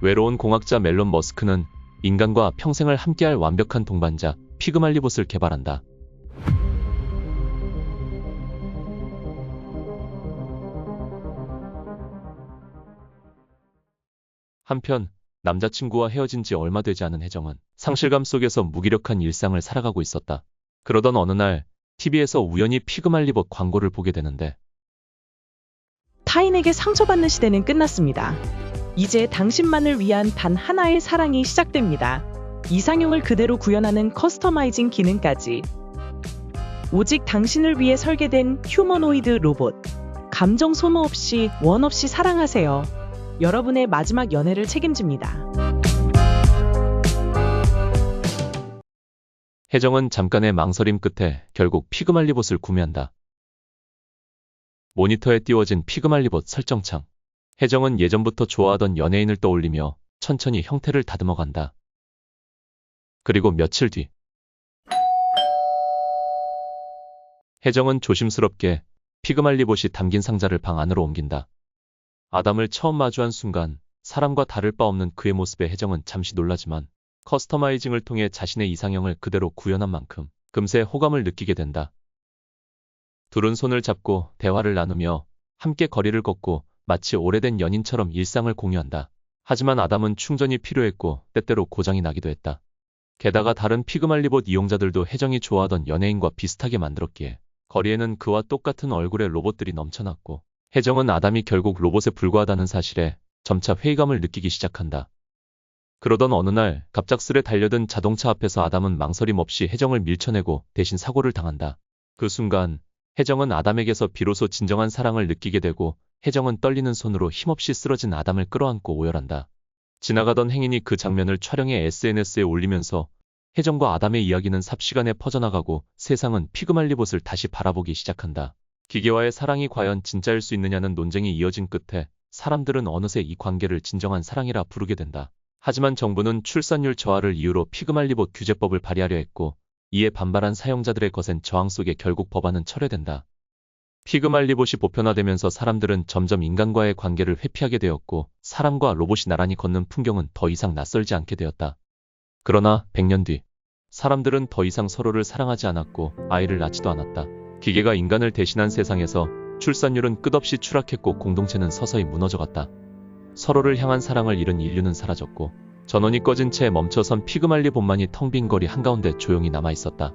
외로운 공학자 멜론 머스크는 인간과 평생을 함께할 완벽한 동반자 피그말리봇을 개발한다. 한편 남자친구와 헤어진 지 얼마 되지 않은 혜정은 상실감 속에서 무기력한 일상을 살아가고 있었다. 그러던 어느 날 TV에서 우연히 피그말리봇 광고를 보게 되는데 타인에게 상처받는 시대는 끝났습니다. 이제 당신만을 위한 단 하나의 사랑이 시작됩니다. 이상형을 그대로 구현하는 커스터마이징 기능까지. 오직 당신을 위해 설계된 휴머노이드 로봇. 감정 소모 없이 원 없이 사랑하세요. 여러분의 마지막 연애를 책임집니다. 혜정은 잠깐의 망설임 끝에 결국 피그말리봇을 구매한다. 모니터에 띄워진 피그말리봇 설정창. 혜정은 예전부터 좋아하던 연예인을 떠올리며 천천히 형태를 다듬어 간다. 그리고 며칠 뒤. 혜정은 조심스럽게 피그말리봇이 담긴 상자를 방 안으로 옮긴다. 아담을 처음 마주한 순간 사람과 다를 바 없는 그의 모습에 혜정은 잠시 놀라지만 커스터마이징을 통해 자신의 이상형을 그대로 구현한 만큼 금세 호감을 느끼게 된다. 둘은 손을 잡고 대화를 나누며 함께 거리를 걷고 마치 오래된 연인처럼 일상을 공유한다. 하지만 아담은 충전이 필요했고 때때로 고장이 나기도 했다. 게다가 다른 피그말리봇 이용자들도 혜정이 좋아하던 연예인과 비슷하게 만들었기에 거리에는 그와 똑같은 얼굴의 로봇들이 넘쳐났고 혜정은 아담이 결국 로봇에 불과하다는 사실에 점차 회의감을 느끼기 시작한다. 그러던 어느 날 갑작스레 달려든 자동차 앞에서 아담은 망설임 없이 혜정을 밀쳐내고 대신 사고를 당한다. 그 순간 혜정은 아담에게서 비로소 진정한 사랑을 느끼게 되고 혜정은 떨리는 손으로 힘없이 쓰러진 아담을 끌어안고 오열한다. 지나가던 행인이 그 장면을 촬영해 SNS에 올리면서 혜정과 아담의 이야기는 삽시간에 퍼져나가고 세상은 피그말리봇을 다시 바라보기 시작한다. 기계와의 사랑이 과연 진짜일 수 있느냐는 논쟁이 이어진 끝에 사람들은 어느새 이 관계를 진정한 사랑이라 부르게 된다. 하지만 정부는 출산율 저하를 이유로 피그말리봇 규제법을 발의하려 했고 이에 반발한 사용자들의 거센 저항 속에 결국 법안은 철회된다. 피그말리봇이 보편화되면서 사람들은 점점 인간과의 관계를 회피하게 되었고 사람과 로봇이 나란히 걷는 풍경은 더 이상 낯설지 않게 되었다. 그러나 100년 뒤 사람들은 더 이상 서로를 사랑하지 않았고 아이를 낳지도 않았다. 기계가 인간을 대신한 세상에서 출산율은 끝없이 추락했고 공동체는 서서히 무너져갔다. 서로를 향한 사랑을 잃은 인류는 사라졌고 전원이 꺼진 채 멈춰선 피그말리 본만이 텅 빈 거리 한가운데 조용히 남아 있었다.